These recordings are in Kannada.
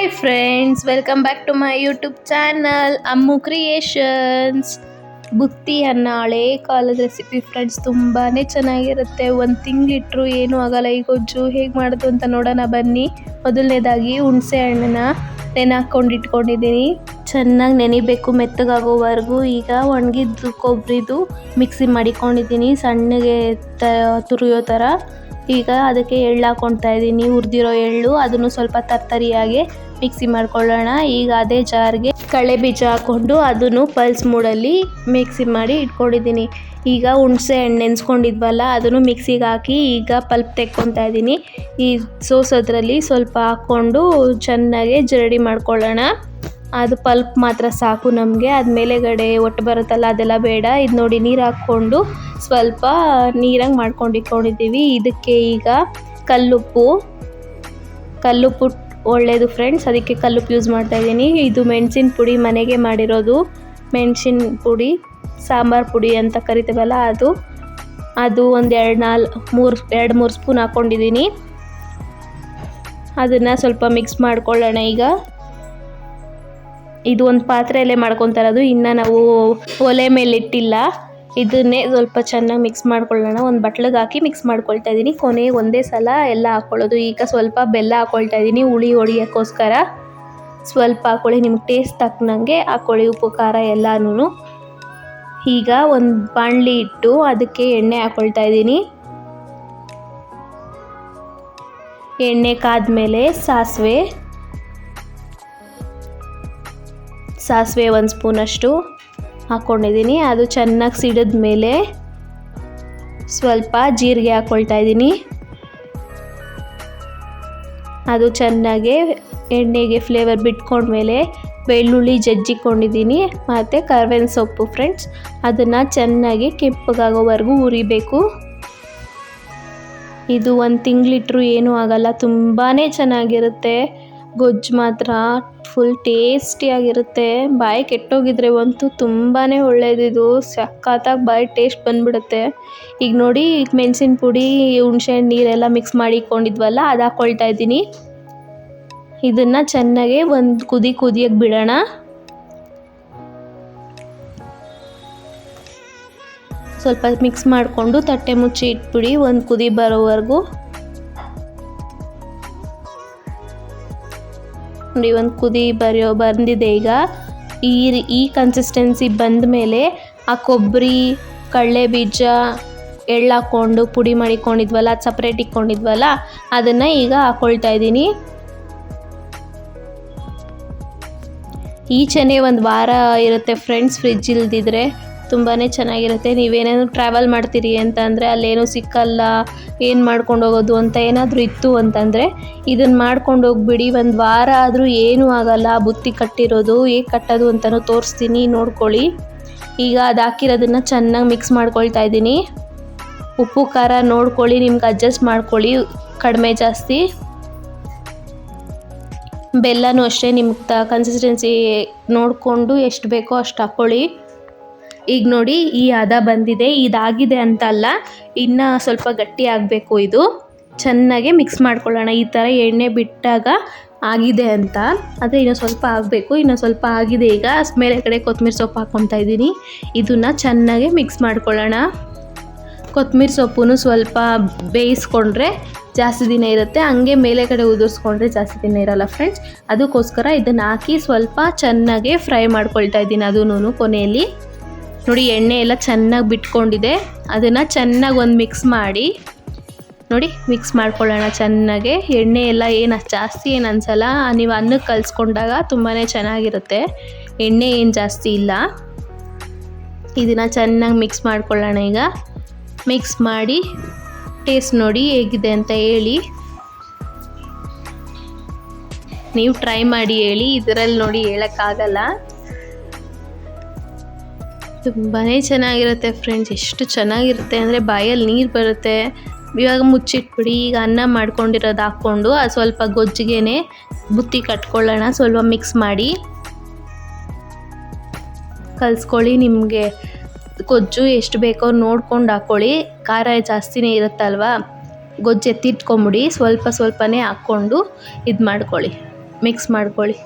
Hi friends welcome back to my YouTube channel Ammu creations ಬುತ್ತಿ ಅನ್ನ ಹಳೇ ಕಾಲದ ರೆಸಿಪಿ ಫ್ರೆಂಡ್ಸ್ ತುಂಬಾ ಚೆನ್ನಾಗಿರುತ್ತೆ ಒಂದು ತಿಂಗಳಿಟ್ರು ಏನೂ ಆಗಲ್ಲ ಈ ಗೊಜ್ಜು ಹೇಗೆ ಮಾಡೋದು ಅಂತ ನೋಡೋಣ ಬನ್ನಿ ಮೊದಲನೇದಾಗಿ ಹುಣಸೆ ಹಣ್ಣನ್ನ ನೆನೆ ಇಟ್ಕೊಂಡಿದ್ದೀನಿ ಚೆನ್ನಾಗಿ ನೆನಿಬೇಕು ಮೆತ್ತಗಾಗೋವರೆಗೂ ಈಗ ಒಣಗಿದ್ದು ಕೊಬ್ಬರಿದು ಮಿಕ್ಸಿ ಮಾಡಿಕೊಂಡಿದ್ದೀನಿ ಸಣ್ಣಗೆ ತ ತುರಿಯೋ ಥರ ಈಗ ಅದಕ್ಕೆ ಎಳ್ಳು ಹಾಕ್ಕೊಳ್ತಾ ಇದ್ದೀನಿ ಹುರಿದಿರೋ ಎಳ್ಳು ಅದನ್ನು ಸ್ವಲ್ಪ ತರ್ತರಿಯಾಗಿ ಮಿಕ್ಸಿ ಮಾಡ್ಕೊಳ್ಳೋಣ. ಈಗ ಅದೇ ಜಾರ್ಗೆ ಕಳೆ ಬೀಜ ಹಾಕ್ಕೊಂಡು ಅದನ್ನು ಪಲ್ಸ್ ಮೂಡಲ್ಲಿ ಮಿಕ್ಸಿ ಮಾಡಿ ಇಟ್ಕೊಂಡಿದ್ದೀನಿ. ಈಗ ಹುಣಸೆ ಹಣ್ಣು ನೆನೆಸ್ಕೊಂಡಿದ್ವಲ್ಲ, ಅದನ್ನು ಮಿಕ್ಸಿಗೆ ಹಾಕಿ ಈಗ ಪಲ್ಪ್ ತೆಕ್ಕೊತಾ ಇದ್ದೀನಿ. ಈ ಸೋಸೋದ್ರಲ್ಲಿ ಸ್ವಲ್ಪ ಹಾಕ್ಕೊಂಡು ಚೆನ್ನಾಗಿ ಜರಡಿ ಮಾಡ್ಕೊಳ್ಳೋಣ. ಅದು ಪಲ್ಪ್ ಮಾತ್ರ ಸಾಕು ನಮಗೆ. ಅದು ಮೇಲೆಗಡೆ ಒಟ್ಟು ಬರುತ್ತಲ್ಲ, ಅದೆಲ್ಲ ಬೇಡ. ಇದು ನೋಡಿ ನೀರು ಹಾಕ್ಕೊಂಡು ಸ್ವಲ್ಪ ನೀರಂಗೆ ಮಾಡ್ಕೊಂಡು ಇಟ್ಕೊಂಡಿದ್ದೀವಿ ಇದಕ್ಕೆ ಈಗ ಕಲ್ಲುಪ್ಪು ಕಲ್ಲುಪ್ಪು ಒಳ್ಳೆಯದು ಫ್ರೆಂಡ್ಸ್ ಅದಕ್ಕೆ ಕಲ್ಲುಪ್ಪು ಯೂಸ್ ಮಾಡ್ತಾ ಇದ್ದೀನಿ. ಇದು ಮೆಣಸಿನ ಪುಡಿ ಮನೆಗೆ ಮಾಡಿರೋದು. ಮೆಣಸಿನ ಪುಡಿ, ಸಾಂಬಾರು ಪುಡಿ ಅಂತ ಕರಿತೀವಲ್ಲ ಅದು. ಅದು ಒಂದು ಎರಡು ನಾಲ್, ಮೂರು, ಎರಡು ಮೂರು ಸ್ಪೂನ್ ಹಾಕ್ಕೊಂಡಿದ್ದೀನಿ ಅದನ್ನು ಸ್ವಲ್ಪ ಮಿಕ್ಸ್ ಮಾಡ್ಕೊಳ್ಳೋಣ ಈಗ. ಇದು ಒಂದು ಪಾತ್ರೆಯಲ್ಲೇ ಮಾಡ್ಕೊತಾ ಇರೋದು. ಇನ್ನು ನಾವು ಒಲೆ ಮೇಲೆ ಇಟ್ಟಿಲ್ಲ ಇದನ್ನೇ ಸ್ವಲ್ಪ ಚೆನ್ನಾಗಿ ಮಿಕ್ಸ್ ಮಾಡ್ಕೊಳ್ಳೋಣ. ಒಂದು ಬಟ್ಲಿಗೆ ಹಾಕಿ ಮಿಕ್ಸ್ ಮಾಡ್ಕೊಳ್ತಾ ಇದ್ದೀನಿ ಕೊನೆ ಒಂದೇ ಸಲ ಎಲ್ಲ ಹಾಕ್ಕೊಳ್ಳೋದು ಈಗ ಸ್ವಲ್ಪ ಬೆಲ್ಲ ಹಾಕ್ಕೊಳ್ತಾ ಇದ್ದೀನಿ ಹುಳಿ ಹೊಡಿಯೋಕ್ಕೋಸ್ಕರ. ಸ್ವಲ್ಪ ಹಾಕ್ಕೊಳ್ಳಿ ನಿಮ್ಗೆ ಟೇಸ್ಟ್ ತಕ್ಕನಂಗೆ ಹಾಕ್ಕೊಳ್ಳಿ ಉಪ್ಪು, ಖಾರ ಎಲ್ಲನೂ ಈಗ ಒಂದು ಬಾಣಲಿ ಇಟ್ಟು ಅದಕ್ಕೆ ಎಣ್ಣೆ ಹಾಕ್ಕೊಳ್ತಾ ಇದ್ದೀನಿ ಎಣ್ಣೆ ಕಾದ್ಮೇಲೆ ಸಾಸಿವೆ. ಸಾಸಿವೆ ಒಂದು ಸ್ಪೂನಷ್ಟು. ಹಾಕ್ಕೊಂಡಿದ್ದೀನಿ ಅದು ಚೆನ್ನಾಗಿ ಸಿಡಿದ ಮೇಲೆ ಸ್ವಲ್ಪ ಜೀರಿಗೆ ಹಾಕ್ಕೊಳ್ತಾ ಇದ್ದೀನಿ. ಅದು ಚೆನ್ನಾಗಿ ಎಣ್ಣೆಗೆ ಫ್ಲೇವರ್ ಬಿಟ್ಕೊಂಡ್ಮೇಲೆ ಬೆಳ್ಳುಳ್ಳಿ ಜಜ್ಜಿಕೊಂಡಿದ್ದೀನಿ. ಮತ್ತು ಕರ್ಬೇವಿನ ಸೊಪ್ಪು ಫ್ರೆಂಡ್ಸ್ ಅದನ್ನು ಚೆನ್ನಾಗಿ ಕೆಂಪಗಾಗೋವರೆಗೂ ಉರಿಬೇಕು ಇದು ಒಂದು ತಿಂಗಳಿಟ್ರು ಏನೂ ಆಗಲ್ಲ ತುಂಬಾ ಚೆನ್ನಾಗಿರುತ್ತೆ. ಗೊಜ್ಜು ಮಾತ್ರ ಫುಲ್ ಟೇಸ್ಟಿಯಾಗಿರುತ್ತೆ ಬಾಯಿ ಕೆಟ್ಟೋಗಿದ್ರೆ ಅಂತೂ ತುಂಬಾ ಒಳ್ಳೇದಿದು ಸಖತ್ತಾಗಿ ಬಾಯಿ ಟೇಸ್ಟ್ ಬಂದ್ಬಿಡುತ್ತೆ. ಈಗ ನೋಡಿ, ಮೆಣಸಿನ ಪುಡಿ, ಹುಣಸೆ ನೀರೆಲ್ಲ ಮಿಕ್ಸ್ ಮಾಡಿ ಇಟ್ಕೊಂಡಿದ್ವಲ್ಲ, ಅದು ಹಾಕ್ಕೊಳ್ತಾ ಇದ್ದೀನಿ. ಇದನ್ನು ಚೆನ್ನಾಗಿ ಒಂದು ಕುದಿ ಕುದಿಯಕ್ಕೆ ಬಿಡೋಣ. ಸ್ವಲ್ಪ ಮಿಕ್ಸ್ ಮಾಡಿಕೊಂಡು ತಟ್ಟೆ ಮುಚ್ಚಿ ಇಟ್ಬಿಡಿ, ಒಂದು ಕುದಿ ಬರೋವರೆಗೂ. ನೋಡಿ, ಒಂದು ಕುದಿ ಬರೆಯೋ ಬಂದಿದೆ ಈಗ. ಈ ಈ ಕನ್ಸಿಸ್ಟೆನ್ಸಿ ಬಂದ ಮೇಲೆ ಆ ಕೊಬ್ಬರಿ, ಕಡಲೆ ಬೀಜ ಎಳ್ಳು ಹಾಕ್ಕೊಂಡು, ಪುಡಿ ಮಾಡಿಕೊಂಡಿದ್ವಲ್ಲ, ಅದು ಸಪ್ರೇಟ್ ಇಟ್ಕೊಂಡಿದ್ವಲ್ಲ, ಅದನ್ನು ಈಗ ಹಾಕ್ಕೊಳ್ತಾ ಇದ್ದೀನಿ. ಈಚೆನೆ ಒಂದು ವಾರ ಇರುತ್ತೆ ಫ್ರೆಂಡ್ಸ್ ಫ್ರಿಜ್ ಇಲ್ದಿದ್ರೆ. ತುಂಬಾ ಚೆನ್ನಾಗಿರುತ್ತೆ. ನೀವೇನೇನು ಟ್ರಾವೆಲ್ ಮಾಡ್ತೀರಿ ಅಂತಂದರೆ ಅಲ್ಲೇನೂ ಸಿಕ್ಕಲ್ಲ, ಏನು ಮಾಡ್ಕೊಂಡು ಹೋಗೋದು ಅಂತ ಏನಾದರೂ ಇತ್ತು ಅಂತಂದರೆ ಇದನ್ನು ಮಾಡ್ಕೊಂಡು ಹೋಗ್ಬಿಡಿ. ಒಂದು ವಾರ ಆದರೂ ಏನೂ ಆಗಲ್ಲ. ಬುತ್ತಿ ಕಟ್ಟಿರೋದು, ಹೇಗೆ ಕಟ್ಟೋದು ಅಂತಲೂ ತೋರಿಸ್ತೀನಿ, ನೋಡ್ಕೊಳ್ಳಿ. ಈಗ ಅದು ಹಾಕಿರೋದನ್ನು ಚೆನ್ನಾಗಿ ಮಿಕ್ಸ್ ಮಾಡ್ಕೊಳ್ತಾ ಇದ್ದೀನಿ. ಉಪ್ಪು, ಖಾರ ನೋಡ್ಕೊಳ್ಳಿ, ನಿಮ್ಗೆ ಅಡ್ಜಸ್ಟ್ ಮಾಡ್ಕೊಳ್ಳಿ ಕಡಿಮೆ ಜಾಸ್ತಿ. ಬೆಲ್ಲನೂ ಅಷ್ಟೇ ನಿಮ್ಗೆ ತ ಕನ್ಸಿಸ್ಟೆನ್ಸಿ ನೋಡಿಕೊಂಡು ಎಷ್ಟು ಬೇಕೋ ಅಷ್ಟು ಹಾಕ್ಕೊಳ್ಳಿ ಈಗ ನೋಡಿ ಈ ಹದ ಬಂದಿದೆ, ಇದಾಗಿದೆ ಅಂತ ಅಲ್ಲ ಇನ್ನು ಸ್ವಲ್ಪ ಗಟ್ಟಿ ಆಗಬೇಕು ಇದು. ಚೆನ್ನಾಗಿ ಮಿಕ್ಸ್ ಮಾಡ್ಕೊಳ್ಳೋಣ. ಈ ಥರ ಎಣ್ಣೆ ಬಿಟ್ಟಾಗ ಆಗಿದೆ ಅಂತ. ಆದರೆ ಇನ್ನೂ ಸ್ವಲ್ಪ ಆಗಬೇಕು, ಇನ್ನೂ ಸ್ವಲ್ಪ ಆಗಿದೆ ಈಗ. ಮೇಲೆ ಕಡೆ ಕೊತ್ತಂಬರಿ ಸೊಪ್ಪು ಹಾಕ್ಕೊತಾ ಇದ್ದೀನಿ. ಇದನ್ನು ಚೆನ್ನಾಗಿ ಮಿಕ್ಸ್ ಮಾಡ್ಕೊಳ್ಳೋಣ. ಕೊತ್ತಂಬರಿ ಸೊಪ್ಪು ಸ್ವಲ್ಪ ಬೇಯಿಸ್ಕೊಂಡ್ರೆ ಜಾಸ್ತಿ ದಿನ ಇರುತ್ತೆ. ಹಂಗೆ ಮೇಲೆ ಕಡೆ ಉದುರಿಸ್ಕೊಂಡ್ರೆ ಜಾಸ್ತಿ ದಿನ ಇರಲ್ಲ ಫ್ರೆಂಡ್ಸ್ ಅದಕ್ಕೋಸ್ಕರ ಇದನ್ನು ಹಾಕಿ ಸ್ವಲ್ಪ ಚೆನ್ನಾಗಿ ಫ್ರೈ ಮಾಡ್ಕೊಳ್ತಾ ಇದ್ದೀನಿ ಅದೂ ಕೊನೆಯಲ್ಲಿ. ನೋಡಿ, ಎಣ್ಣೆ ಎಲ್ಲ ಚೆನ್ನಾಗಿ ಬಿಟ್ಕೊಂಡಿದೆ. ಅದನ್ನು ಚೆನ್ನಾಗಿ ಒಂದು ಮಿಕ್ಸ್ ಮಾಡಿ. ನೋಡಿ ಮಿಕ್ಸ್ ಮಾಡ್ಕೊಳ್ಳೋಣ ಚೆನ್ನಾಗೆ. ಎಣ್ಣೆ ಎಲ್ಲ ಏನು ಜಾಸ್ತಿ ಏನು ಅನಿಸಲ್ಲ. ನೀವು ಅನ್ನಕ್ಕೆ ಕಲಿಸ್ಕೊಂಡಾಗ ತುಂಬಾ ಚೆನ್ನಾಗಿರುತ್ತೆ. ಎಣ್ಣೆ ಏನು ಜಾಸ್ತಿ ಇಲ್ಲ. ಇದನ್ನು ಚೆನ್ನಾಗಿ ಮಿಕ್ಸ್ ಮಾಡ್ಕೊಳ್ಳೋಣ ಈಗ. ಮಿಕ್ಸ್ ಮಾಡಿ ಟೇಸ್ಟ್ ನೋಡಿ ಹೇಗಿದೆ ಅಂತ ಹೇಳಿ. ನೀವು ಟ್ರೈ ಮಾಡಿ ಹೇಳಿ. ಇದರಲ್ಲಿ ನೋಡಿ ಹೇಳೋಕ್ಕಾಗಲ್ಲ. ತುಂಬಾ ಚೆನ್ನಾಗಿರುತ್ತೆ ಫ್ರೆಂಡ್ಸ್ ಎಷ್ಟು ಚೆನ್ನಾಗಿರುತ್ತೆ ಅಂದರೆ ಬಾಯಲ್ಲಿ ನೀರು ಬರುತ್ತೆ. ಇವಾಗ ಮುಚ್ಚಿಟ್ಬಿಡಿ, ಈಗ ಅನ್ನ ಮಾಡ್ಕೊಂಡಿರೋದು ಹಾಕ್ಕೊಂಡು ಅದು ಸ್ವಲ್ಪ ಗೊಜ್ಜಿಗೆ ಬುತ್ತಿ ಕಟ್ಕೊಳ್ಳೋಣ. ಸ್ವಲ್ಪ ಮಿಕ್ಸ್ ಮಾಡಿ. ಕಲಿಸ್ಕೊಳ್ಳಿ ನಿಮಗೆ. ಗೊಜ್ಜು ಎಷ್ಟು ಬೇಕೋ ನೋಡ್ಕೊಂಡು ಹಾಕ್ಕೊಳ್ಳಿ ಖಾರ ಜಾಸ್ತಿನೇ ಇರುತ್ತಲ್ವ? ಗೊಜ್ಜು ಎತ್ತಿಟ್ಕೊಂಬಿಡಿ ಸ್ವಲ್ಪ ಸ್ವಲ್ಪನೇ ಹಾಕ್ಕೊಂಡು ಇದು ಮಾಡ್ಕೊಳ್ಳಿ ಮಿಕ್ಸ್ ಮಾಡ್ಕೊಳ್ಳಿ.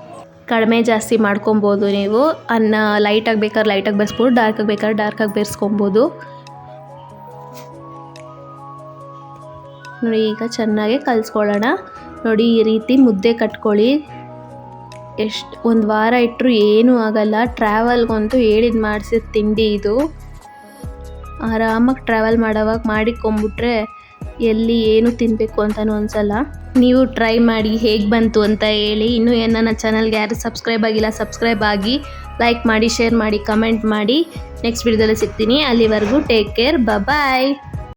ಕಡಿಮೆ ಜಾಸ್ತಿ ಮಾಡ್ಕೊಬೋದು ನೀವು. ಅನ್ನ ಲೈಟಾಗಿ ಬೇಕಾದ್ರೆ ಲೈಟಾಗಿ ಬೆರೆಸ್ಬೋದು ಡಾರ್ಕಾಗಿ ಬೇಕಾದ್ರೆ ಡಾರ್ಕಾಗಿ ಬೆರೆಸ್ಕೊಬೋದು. ನೋಡಿ, ಈಗ ಚೆನ್ನಾಗಿ ಕಲಿಸ್ಕೊಳ್ಳೋಣ. ನೋಡಿ, ಈ ರೀತಿ ಮುದ್ದೆ ಕಟ್ಕೊಳ್ಳಿ. ಎಷ್ಟು, ಒಂದು ವಾರ ಇಟ್ಟರು ಏನೂ ಆಗಲ್ಲ. ಟ್ರಾವೆಲ್ಗಂತೂ ಹೇಳಿದ್ ಮಾಡಿಸಿದ ತಿಂಡಿ ಇದು. ಆರಾಮಾಗಿ ಟ್ರಾವೆಲ್ ಮಾಡೋವಾಗ ಮಾಡಿಕೊಂಬಿಟ್ರೆ ಎಲ್ಲಿ ಏನು ತಿನ್ನಬೇಕು ಅಂತಲೂ ಅನ್ಸಲ್ಲ ನೀವು ಟ್ರೈ ಮಾಡಿ ಹೇಗೆ ಬಂತು ಅಂತ ಹೇಳಿ. ಇನ್ನೂ ಏನು ನನ್ನ ಚಾನಲ್ಗೆ ಯಾರು ಸಬ್ಸ್ಕ್ರೈಬ್ ಆಗಿಲ್ಲ ಸಬ್ಸ್ಕ್ರೈಬ್ ಆಗಿ ಲೈಕ್ ಮಾಡಿ ಶೇರ್ ಮಾಡಿ ಕಮೆಂಟ್ ಮಾಡಿ. ನೆಕ್ಸ್ಟ್ ವಿಡಿಯೋದಲ್ಲಿ ಸಿಗ್ತೀನಿ. ಅಲ್ಲಿವರೆಗೂ ಟೇಕ್ ಕೇರ್ ಬಾಯ್